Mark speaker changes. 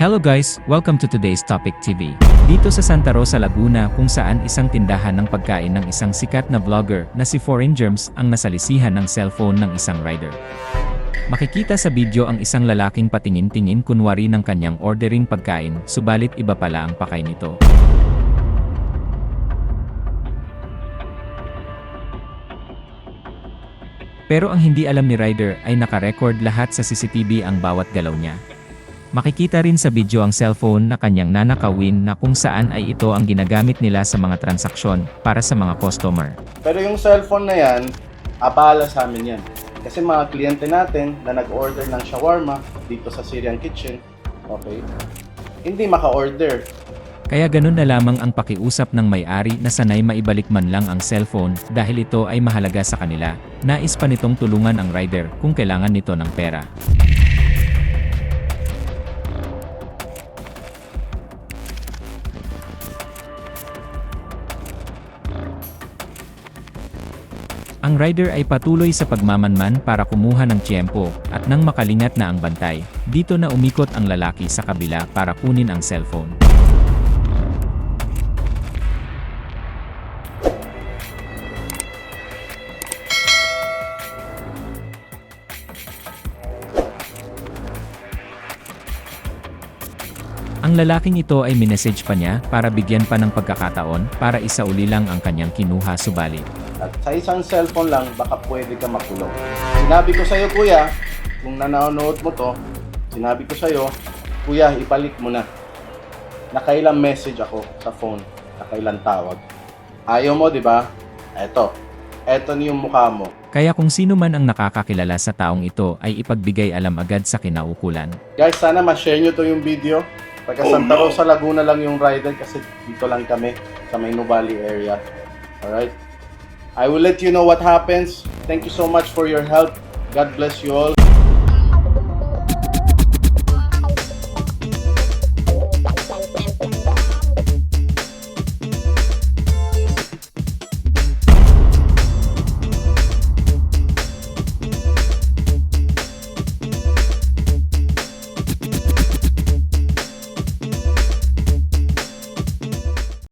Speaker 1: Hello guys, welcome to today's Topic TV. Dito sa Santa Rosa, Laguna kung saan isang tindahan ng pagkain ng isang sikat na vlogger na si Foreign Germs ang nasalisihan ng cellphone ng isang rider. Makikita sa video ang isang lalaking patingin-tingin kunwari ng kanyang ordering pagkain, subalit iba pala ang pakay nito. Pero ang hindi alam ni Ryder ay nakarecord lahat sa CCTV ang bawat galaw niya. Makikita rin sa video ang cellphone na kanyang nanakawin na kung saan ay ito ang ginagamit nila sa mga transaksyon para sa mga customer.
Speaker 2: Pero yung cellphone na yan, abala sa amin yan. Kasi mga kliyente natin na nag-order ng shawarma dito sa Syrian Kitchen, okay, hindi maka-order.
Speaker 1: Kaya ganun na lamang ang pakiusap ng may-ari na sanay maibalik man lang ang cellphone dahil ito ay mahalaga sa kanila. Nais pa nitong tulungan ang rider kung kailangan nito ng pera. Ang rider ay patuloy sa pagmamanman para kumuha ng tiyempo at nang makalingat na ang bantay, dito na umikot ang lalaki sa kabila para kunin ang cellphone. Ang lalaking ito ay minessage pa niya para bigyan pa ng pagkakataon para isauli lang ang kanyang kinuha subalit.
Speaker 2: At sa isang cellphone lang, baka pwede ka makulong. Sinabi ko sa'yo, kuya, kung nanonood mo to, sinabi ko sa'yo, kuya, ibalik mo na. Nakailang message ako sa phone, nakailang tawag. Ayaw mo, di ba? Eto, eto ni yung mukha mo.
Speaker 1: Kaya kung sino man ang nakakakilala sa taong ito ay ipagbigay alam agad sa kinaukulan.
Speaker 2: Guys, sana ma-share nyo to yung video. Pagka Santa Rosa, Laguna lang yung rider kasi dito lang kami sa Mainu Valley area. Alright? I will let you know what happens. Thank you so much for your help. God bless you all.